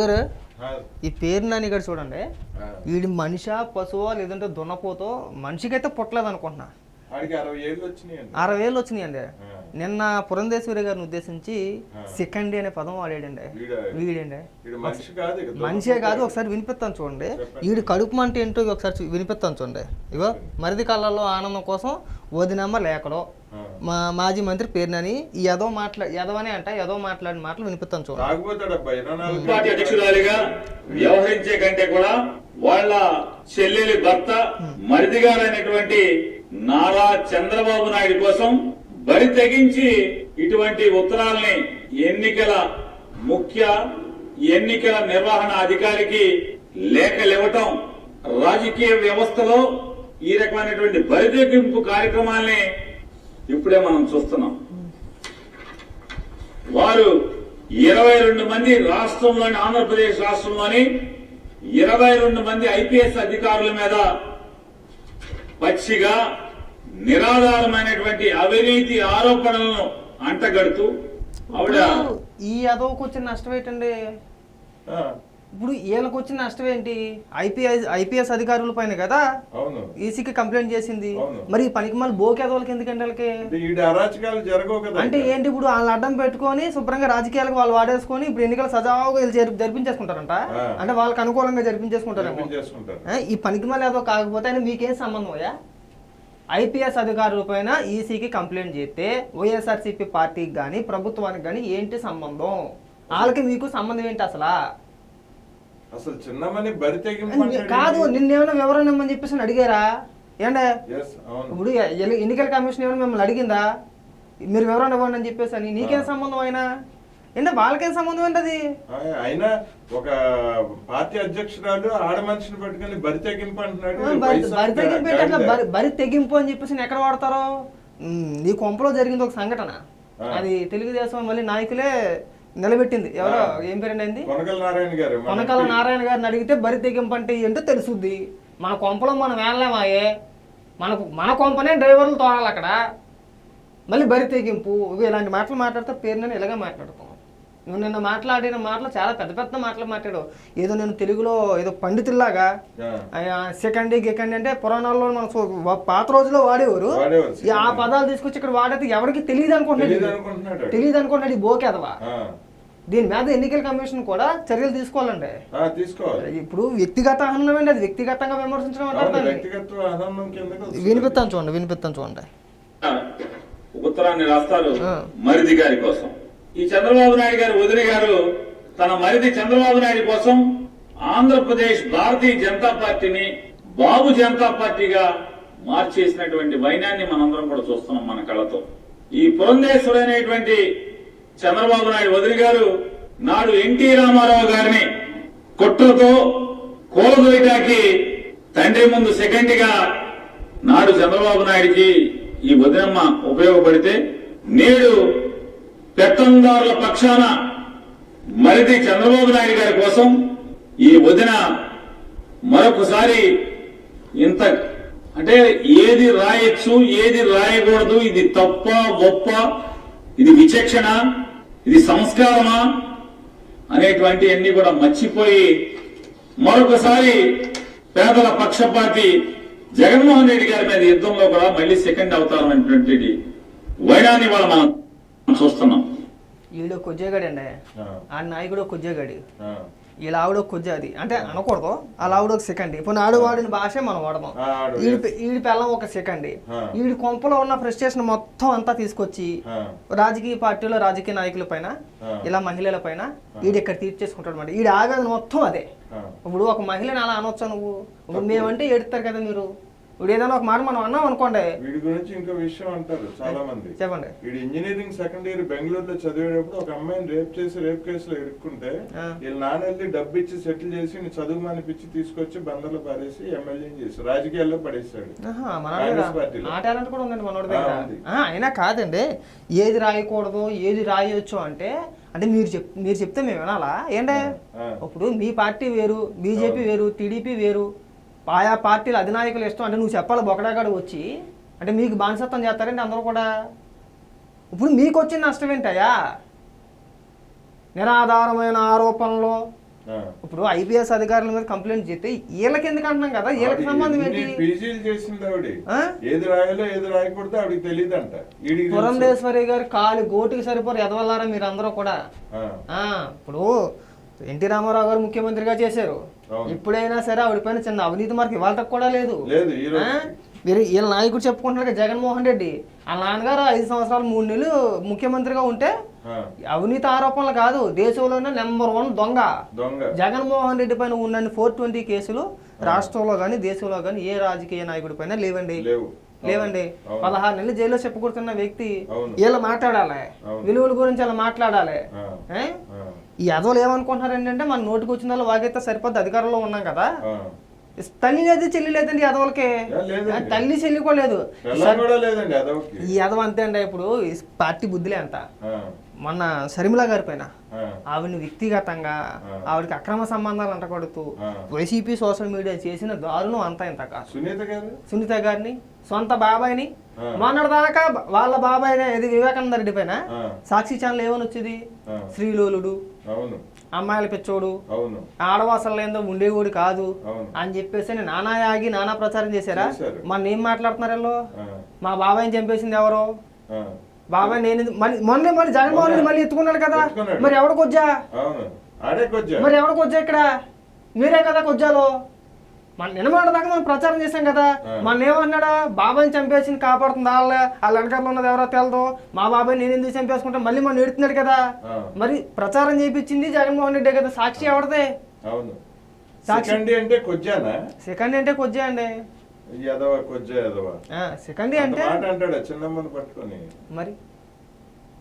గారు ఈ పేరు నాని గారు చూడండి. వీడి మనిషా పశువా లేదంటే దున్నపోతో మనిషికైతే పుట్టలేదు అనుకుంటున్నా అరవై ఏళ్ళు వచ్చినాయండి. నిన్న పురంధేశ్వరి గారిని ఉద్దేశించి. సెకండ్ అనే పదం వాడాడండి వీడా? వీడండి వీడు మనిషి కాదు ఒకసారి వినిపిస్తాను చూడండి. వీడి కడుపు మంట ఏంటో ఒకసారి వినిపిస్తాను చూడండి ఇగో మరిది కళ్ళల్లో ఆనందం కోసం వదినమ్మ లేకడో ఆ. మా మాజీ మంత్రి పేరునని ఈ యదో మాట్లా యదవనే అంట యదో మాట్లాడిన మాటలు వినిపిస్తాను చూడండి అధ్యక్షురాలిగా వ్యవహరించే కంటే కూడా వాళ్ళ చెల్లెలి భర్త మరిది గారైనటువంటి నారా చంద్రబాబు నాయుడు కోసం బరి తెగించి ఇటువంటి ఉత్తరాల్ని ఎన్నికల ముఖ్య ఎన్నికల నిర్వహణ అధికారికి లేఖలివ్వటం రాజకీయ వ్యవస్థలో ఈ రకమైనటువంటి బరి తెగింపు కార్యక్రమాల్ని ఇప్పుడే మనం చూస్తున్నాం. వారు ఇరవై రెండు మంది రాష్ట్రంలోని ఆంధ్రప్రదేశ్ రాష్ట్రంలోని ఇరవై రెండు మంది ఐపీఎస్ అధికారుల మీద పచ్చిగా నిరాధారమైనటువంటి అవినీతి ఆరోపణలను అంటగడుతూ ఆవిడ ఈ యదవకు వచ్చిన నష్టం ఏంటండి? ఇప్పుడు వీళ్ళకి వచ్చిన నష్టం ఏంటి? ఐపీఎస్ ఐపీఎస్ అధికారుల పైన కదా ఈసీకి కంప్లైంట్ చేసింది. మరి ఈ పనికి మళ్ళీ బోకేదోళ్ళకి ఎందుకంటే వాళ్ళకి అరాచకాలు జరగవు కదా అంటే. ఏంటి ఇప్పుడు వాళ్ళని అడ్డం పెట్టుకొని శుభ్రంగా రాజకీయాలకు వాళ్ళు వాడేసుకొని ఇప్పుడు ఎన్నికలు సజావుగా వీళ్ళు జరి- జరిపించేసుకుంటారంట. అంటే వాళ్ళకి అనుకూలంగా జరిపించేసుకుంటారేమో. చేసుకుంటారు ఆ, ఈ పనికి మళ్ళీ ఏదో కాకపోతే ఆయన మీకేం సంబంధం అయ్యా? ఐపీఎస్ అధికారుల పైన ఈసీకి కంప్లైంట్ చేస్తే వైఎస్ఆర్సీపీ పార్టీకి కానీ ప్రభుత్వానికి కానీ ఏంటి సంబంధం? వాళ్ళకి మీకు సంబంధం ఏంటి అసలు? అసలు చిన్నమని బరి కాదు నిన్నేమైనా వివరణ ఇమ్మని చెప్పేసి అడిగారా? అవును. ఇప్పుడు ఎన్నికల కమిషన్ ఏమైనా మిమ్మల్ని అడిగిందా? మీరు వివరణ ఇవ్వండి అని చెప్పేసి అని. నీకేం సంబంధం అయినా? ఏంటంటే వాళ్ళకేం సంబంధం ఏంటది? అయినా ఒక పార్టీ అధ్యక్షురాలు ఆడ మనిషిని పట్టుకొని బరి తెగింపు అంటున్నాడు. బరి తెగింపు ఏంటి? అని చెప్పేసి ఎక్కడ వాడతారో? నీ కొంపలో జరిగింది ఒక సంఘటన. అది తెలుగుదేశం మళ్ళీ నాయకులే నిలబెట్టింది. ఎవరో. ఏం పేరండి అయింది కొనకల నారాయణ గారు కొనకల. నారాయణ గారిని అడిగితే బరి తెగింపు అంటే ఏంటో తెలుసుద్ది. మన కొంపలో మనం వేనలేమాయే? మనకు మన కొంపనే డ్రైవర్లు తోడాలి అక్కడ. మళ్ళీ బరి తెగింపు ఇవి ఇలాంటి మాటలు మాట్లాడితే పేరు నేను ఇలాగే మాట్లాడుతాను నువ్వు నిన్న మాట్లాడిన మాటలు చాలా పెద్ద పెద్ద మాటలు మాట్లాడావు ఏదో నేను తెలుగులో ఏదో పండితుల్లాగా ఆ, సెకండ్ గికండి అంటే పురాణాల్లో మన పాత రోజుల్లో వాడేవారు. ఆ. పదాలు తీసుకొచ్చి ఇక్కడ వాడితే ఎవరికి తెలియదు అనుకుంటున్నాడు. తెలియదు అనుకుంటున్నాడు ఈ బోకేదవా దీని మీద ఎన్నికల కమిషన్ కూడా చర్యలు తీసుకోవాలండి. ఆ, తీసుకోవాలి. ఇప్పుడు వ్యక్తిగత అహనం అండి అది వ్యక్తిగతంగా విమర్శించడం అంటారు. వినిపిస్తాను చూడండి వినిపిస్తాను చూడండి. ఉత్తరాన్ని రాస్తారు. మరిది గారి కోసం. ఈ చంద్రబాబు నాయుడు గారు వదిలి గారు తన మరిది చంద్రబాబు నాయుడు కోసం ఆంధ్రప్రదేశ్ భారతీయ జనతా పార్టీని బాబు జనతా పార్టీగా మార్చేసినటువంటి వైనాన్ని మనందరం కూడా చూస్తున్నాం మన కళ్ళతో. ఈ పురంధేశ్వరైనటువంటి చంద్రబాబు నాయుడు వదిలి గారు నాడు ఎన్టీ రామారావు గారిని కుట్రతో కూలదోయటానికి తండ్రి ముందు సెకండ్గా నాడు చంద్రబాబు నాయుడికి ఈ వదినమ్మ ఉపయోగపడితే నేడు పెత్తందారుల పక్షాన మరిది చంద్రబాబు నాయుడు గారి కోసం ఈ వదిన మరొకసారి ఇంత అంటే ఏది రాయొచ్చు ఏది రాయకూడదు ఇది తప్ప గొప్ప ఇది విచక్షణ ఇది సంస్కారమా అనేటువంటి అన్ని కూడా మర్చిపోయి మరొకసారి పేదల పక్షపాతి జగన్మోహన్ రెడ్డి గారి మీద యుద్ధంలో కూడా మళ్ళీ సెకండ్ అవతారం అనేటువంటి వైరాన్ని వాళ్ళ మనం చూస్తున్నాం. ఈడు కొజ్జేగాడి అండి. ఆ, నాయకుడు కొజ్జేగాడి. ఇలా ఆవిడ కొజ్జ అది. అంటే అనకూడదు. అలా ఆవిడ ఒక సెకండ్. ఇప్పుడు ఆడు వాడిన భాషే మనం వాడదాం. పె- ఈడి పిల్లం ఒక సెకండ్. ఈడి కొంపలో ఉన్న ఫ్రస్ట్రేషన్ మొత్తం అంతా తీసుకొచ్చి రాజకీయ పార్టీలో రాజకీయ నాయకుల పైన. ఇలా మహిళల పైన ఈడు ఇక్కడ తీర్చేసుకుంటాడు అనమాట ఈడు ఆవేదన మొత్తం అదే. ఇప్పుడు ఒక మహిళని అలా అనొచ్చా నువ్వు? ఇప్పుడు మేమంటే ఏడుస్తారు కదా మీరు? ఇప్పుడు ఏదైనా ఒక మాట మనం అన్నాం అనుకోండి. వీడి గురించి ఇంకో విషయం అంటారు చాలా మంది చెప్పండి. వీడు ఇంజనీరింగ్ సెకండ్ ఇయర్ బెంగళూరులో చదివేటప్పుడు ఒక అమ్మాయిని రేప్ చేసి రేప్ కేసులో ఇరుక్కుంటే. వీళ్ళ నాన్న వెళ్ళి డబ్బు ఇచ్చి సెటిల్ చేసి చదువు మానిపించి తీసుకొచ్చి బందర్లో పడేసి ఎమ్మెల్యే చేసి రాజకీయాల్లో పార్టీలో. ఆ టాలెంట్ కూడా ఉందండి మనోడి దగ్గర. అయినా కాదండి. ఏది రాయకూడదు ఏది రాయొచ్చు అంటే అంటే మీరు చెప్ మీరు చెప్తే మేము వినాలా? ఏంటే. ఇప్పుడు మీ పార్టీ వేరు బీజేపీ వేరు టీడీపీ వేరు ఆయా పార్టీల అధినాయకులు ఇష్టం అంటే నువ్వు చెప్పాలి బొకడాగాడు వచ్చి. అంటే మీకు బానిసత్వం చేస్తారంటే అందరూ కూడా. ఇప్పుడు మీకు వచ్చిన నష్టం ఏంటయ్యా? నిరాధారమైన ఆరోపణలు. ఇప్పుడు ఐపీఎస్ అధికారుల మీద కంప్లైంట్ చేస్తే వీళ్ళకి ఎందుకు అంటున్నాం కదా? వీళ్ళకి సంబంధం ఏంటి? పీజీలు చేసింది ఆవిడ. ఆ? ఏది రాయాలో ఏది రాయకూడదో ఆవిడకి తెలియదంట ఈడికి తెలుసు. పురంధేశ్వరి గారు కాలు గోటికి సరిపోరు ఎదవల్లారా మీరు అందరూ కూడా ఇప్పుడు ఎన్టీ రామారావు గారు ముఖ్యమంత్రిగా చేశారు. ఇప్పుడైనా సరే ఆవిడ పైన చిన్న అవినీతి మార్కు ఇవాళ కూడా లేదు. ఆ? మీరు వీళ్ళ నాయకుడు చెప్పుకుంటున్నారు జగన్మోహన్ రెడ్డి. వాళ్ళ నాన్నగారు ఐదు సంవత్సరాలు మూడు నెలలు ముఖ్యమంత్రిగా ఉంటే ఆ, అవినీతి ఆరోపణలు కాదు దేశంలోనే నెంబర్ వన్ దొంగ. దొంగ. జగన్మోహన్ రెడ్డి పైన ఉన్న ఫోర్ ట్వంటీ కేసులు రాష్ట్రంలో కానీ దేశంలో కానీ ఏ రాజకీయ నాయకుడి పైన లేవండి. లేవు. లేవండి. పదహారు నెలలు జైల్లో చెప్పుకుంటున్న వ్యక్తి. వీళ్ళు మాట్లాడాలి. విలువల గురించి అలా మాట్లాడాలి ఈ అదోలు ఏమనుకుంటున్నారు ఏంటంటే మన నోటికి వచ్చిన వాళ్ళు వాగైతే సరిపోద్ది అధికారంలో ఉన్నాం కదా. తల్లి లేదు చెల్లి లేదండి అదవులకి తల్లి చెల్లి కూడా లేదు. ఈ అదవ అంతే అండి ఇప్పుడు పార్టీ బుద్ధిలే అంత. మొన్న షర్మిల గారి పైన. ఆవిడని వ్యక్తిగతంగా. ఆవిడకి అక్రమ సంబంధాలు అంటకొడుతూ ఆ. వైసీపీ సోషల్ మీడియా చేసిన దారుణం అంతా ఇంత కాదు. సునీత గారు సునీత గారిని సొంత బాబాయిని. మొన్నటిదాకా వాళ్ళ బాబాయినే ఇది వివేకానంద రెడ్డి పైన సాక్షి ఛానల్ ఏమని వచ్చేది. శ్రీలోలుడు. అమ్మాయిల పిచ్చోడు. ఆడవాసలు ఏందో ఉండేవాడు కాదు. అని చెప్పేసి నానా యాగి నానా ప్రచారం చేశారా. మన ఏం మాట్లాడుతున్నారు మా బాబాయ్ని చంపేసింది ఎవరు? ఆ, బాబాయ్ నేను మొన్న మళ్ళీ జగన్మోహన్ రెడ్డి మళ్ళీ ఎత్తుకున్నాడు కదా. మరి ఎవడు కొజ్జా కొజ్జా. మరి ఎవడు కొజ్జా ఇక్కడ? మీరే కదా కొజ్జాలో. మన నిన్నమాట దాకా మనం ప్రచారం చేశాం కదా. మన ఏమన్నాడా? బాబాయ్ని చంపేసింది కాపాడుతుంది వాళ్ళ వాళ్ళ వెనకాల ఉన్నది ఎవరో తెలదు. మా బాబాయ్ నేను ఎందుకు చంపేసుకుంటా? మళ్ళీ మనం ఎడుతున్నాడు కదా. మరి ప్రచారం చేయించింది జగన్మోహన్ రెడ్డి కదా. సాక్షి ఎవరిదే? అవును. సాక్షి- సెకండ్ అంటే కొజ్జానా? సెకండ్ అంటే కొజ్జా అండి. కొజ్జా సెకండ్ అంటే మాట అంటాడు చిన్నమ్మని పట్టుకొని. మరి?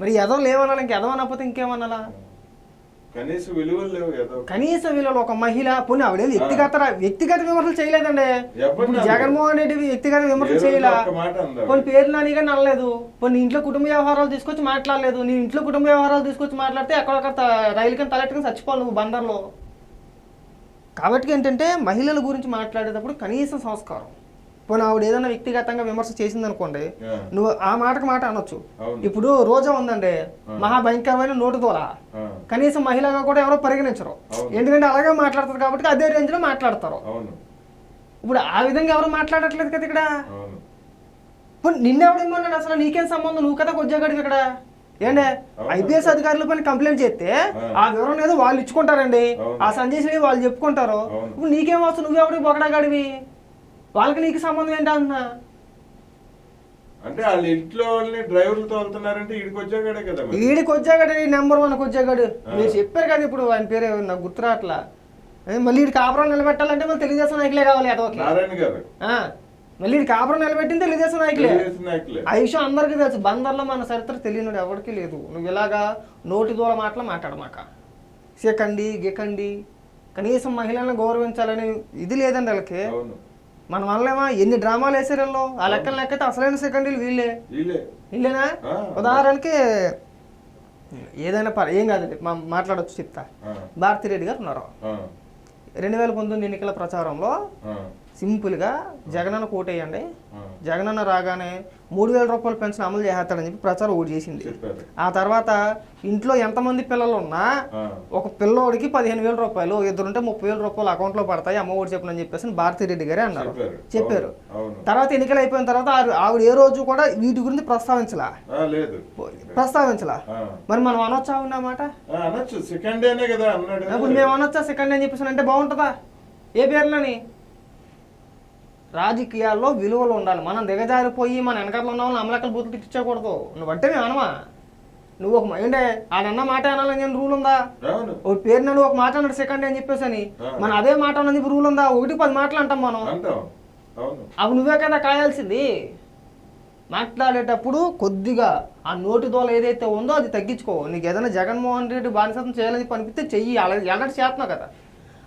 మరి ఎదవలు ఏమనాలి ఇంక ఎదవ అనకపోతే ఇంకేమనాలా? కనీసం విలువలు లేవు కనీస విలువలో ఒక మహిళ పోనీ ఆవిడ వ్యక్తిగత వ్యక్తిగత విమర్శలు చేయలేదండి. జగన్మోహన్ రెడ్డి వ్యక్తిగత విమర్శలు రోజు చేయలే. ఒక్క మాట అందా కొన్ని పేరు నాని కానీ అనలేదు కొన్ని ఇంట్లో కుటుంబ వ్యవహారాలు తీసుకొచ్చి మాట్లాడలేదు. నీ ఇంట్లో కుటుంబ వ్యవహారాలు తీసుకొచ్చి మాట్లాడితే ఎక్కడొక్కడ రైలు కానీ తలెట్టుకుని చచ్చిపోవాలి నువ్వు బందర్లో. కాబట్టి ఏంటంటే మహిళల గురించి మాట్లాడేటప్పుడు కనీసం సంస్కారం. పోనీ ఆవిడ ఏదైనా వ్యక్తిగతంగా విమర్శ చేసింది అనుకోండి నువ్వు ఆ మాటకు మాట అనొచ్చు. ఇప్పుడు రోజా ఉందండి. మహాభయంకరమైన నోటు ఆ, కనీసం మహిళగా కూడా ఎవరో పరిగణించరు. ఎందుకంటే అలాగే మాట్లాడతారు కాబట్టి అదే రేంజ్లో మాట్లాడతారు ఇప్పుడు ఆ విధంగా ఎవరు మాట్లాడట్లేదు కదా ఇక్కడ? ఇప్పుడు నిన్నెవడేమన్నాడు అసలు? నీకేం సంబంధం? నువ్వు కదా కొద్దిగాడివి ఇక్కడ ఏండే? అవును. ఐపీఎస్ అధికారుల పైన కంప్లైంట్ చేస్తే ఆ. వివరణ ఏదో వాళ్ళు ఇచ్చుకుంటారండి. ఆ సందేశం వాళ్ళు చెప్పుకుంటారు. ఇప్పుడు నీకేం వస్తుంది నువ్వెవడికి బొగడాగాడివి? వాళ్ళకి నీకు సంబంధం ఏంటి అంటున్నా? అంటే వాళ్ళ ఇంట్లో వాళ్ళని డ్రైవర్లు తోలుతున్నారంటే ఈడికి వచ్చాడే కదా. వీడికి వచ్చాగడు నెంబర్ వన్ వచ్చాగాడు. మీరు చెప్పారు కదా ఇప్పుడు ఆయన పేరు నాకు గుర్తురాట్లా ఏ, మళ్ళీ వీడి కాపురం నిలబెట్టాలంటే మళ్ళీ తెలుగుదేశం నాయకులే కావాలి అదొక నారాయణ గారు. మళ్ళీ వీడి కాపురం నిలబెట్టింది తెలుగుదేశం నాయకులే. ఆ విషయం అందరికీ తెలుసు. బందర్లో మన చరిత్ర తెలియనుడు ఎవరికి లేదు. నువ్వు ఇలాగా నోటి దూల మాటలు మాట్లాడమాక. సెకండి గికండి. కనీసం మహిళలను గౌరవించాలని ఇది లేదండి వాళ్ళకి. అవును. మన వల్లేమో ఎన్ని డ్రామాలు వేసారు వీళ్ళు? ఆ లెక్కలు లెక్కైతే అసలైన సెకండీలు వీళ్ళే వీళ్ళే. వీళ్ళేనా. ఉదాహరణకి ఏదైనా పర్ ఏం కాదు మా మాట్లాడొచ్చు చెప్తా. భారతిరెడ్డి గారు ఉన్నారు. రెండు వేల పంతొమ్మిది ఎన్నికల ప్రచారంలో సింపుల్గా జగనన్న కోటేయండి. జగనన్న రాగానే మూడు వేల రూపాయల పెన్షన్ అమలు చేస్తాడని చెప్పి ప్రచారం ఓటు చేసింది. ఆ తర్వాత ఇంట్లో ఎంతమంది పిల్లలు ఉన్నా ఒక పిల్లోడికి పదిహేను వేల రూపాయలు ఇద్దరుంటే ముప్పై వేల రూపాయలు అకౌంట్లో పడతాయి అమ్మ ఓడి చెప్పనని చెప్పేసి భారతిరెడ్డి గారే అన్నారు. చెప్పారు. తర్వాత ఎన్నికలు అయిపోయిన తర్వాత ఆవిడ- ఏ రోజు కూడా వీటి గురించి ప్రస్తావించలా? ప్రస్తావించలా? మరి మనం అనొచ్చా ఉన్నమాట సెకండ్ డేనే కదా ఇప్పుడు మేము అనొచ్చా సెకండ్ అని చెప్పేసి అంటే బాగుంటుందా? ఏ పేర్లని? రాజకీయాల్లో విలువలు ఉండాలి. మనం దిగజారిపోయి మన వెనకాల ఉన్న వాళ్ళని అమలకల బూతులు తిట్టించకూడదు. నువ్వు అంటే మేము అనమా? నువ్వు ఒక ఏంటే ఆడన్న మాట అనాలని నేను రూల్ ఉందా? ఒక పేరు నన్ను ఒక మాట అన్నాడు సెకండ్ అని చెప్పేసి అని. మనం అదే మాట అన్నది రూల్ ఉందా? ఒకటి పది మాటలు అంటాం మనం. అవి నువ్వే కదా కాయాల్సింది. మాట్లాడేటప్పుడు కొద్దిగా ఆ నోటి దోల ఏదైతే ఉందో అది తగ్గించుకో. నీకు ఏదైనా జగన్మోహన్ రెడ్డి బానిసత్వం చేయాలని పనిపిస్తే చెయ్యి అలా ఎలాంటి చేస్తున్నావు కదా.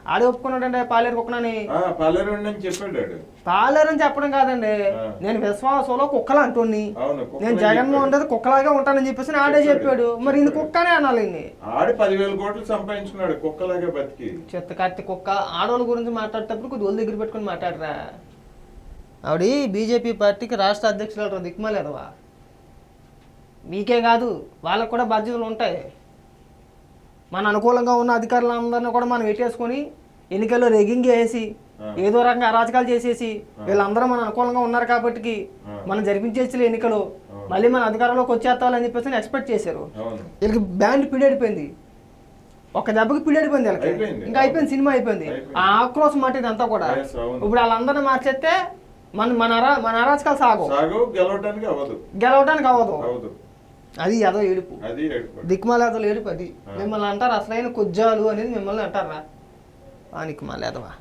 ఆడే ఒప్పుకున్నాడంటే పాలేరు కుక్కనని ఆ, పల్లెరుండి అని చెప్పాడు పాలేరని చెప్పడం కాదండి. నేను విశ్వాసంలో కుక్కలు అంటుని నేను జగన్మోహన్. రెడ్డి కుక్కలాగా ఉంటానని చెప్పేసి ఆడే చెప్పాడు. మరి ఇది కుక్కనే అనాలి ఇన్ని ఆడి పదివేల కోట్లు సంపాదించుకున్నాడు కుక్కలాగే బతికి. చెత్త కత్తి కుక్క. ఆడవాళ్ళ గురించి మాట్లాడేటప్పుడు కొద్ది దగ్గర పెట్టుకొని మాట్లాడరా. ఆవిడ బీజేపీ పార్టీకి రాష్ట్ర అధ్యక్షులు దిక్కుమలేదవా? మీకే కాదు వాళ్ళకు కూడా బాధ్యతలు ఉంటాయి. మన అనుకూలంగా ఉన్న అధికారులందరినీ కూడా మనం పెట్టేసుకొని ఎన్నికల్లో రెగింగ్ ఆ. ఏదో రకంగా అరాచకాలు చేసేసి వీళ్ళందరూ మన అనుకూలంగా ఉన్నారు కాబట్టి. మనం జరిపించేసి ఎన్నికలు. మళ్ళీ మన అధికారంలోకి వచ్చేస్తామని చెప్పేసి ఎక్స్పెక్ట్ చేశారు. వీళ్ళకి బ్యాండ్ పిడిపోయింది ఒక దెబ్బకి పిడిపోయింది వీళ్ళకి. ఇంకా అయిపోయింది సినిమా అయిపోయింది. ఆ ఆక్రోశం మాట ఇదంతా కూడా. ఇప్పుడు వాళ్ళందరినీ మార్చేస్తే మన మన అరా మన అరాచకాలు సాగు గెలవడానికి అవ్వదు. గెలవడానికి అవ్వదు. అది ఏడుపు. అది ఏడుపు. దిక్మాలేదలు ఏడుపు అది. మిమ్మల్ని అంటారు అసలైన కుజ్జాలు అనేది మిమ్మల్ని అంటారా? ఆ నిక్మాలేదవా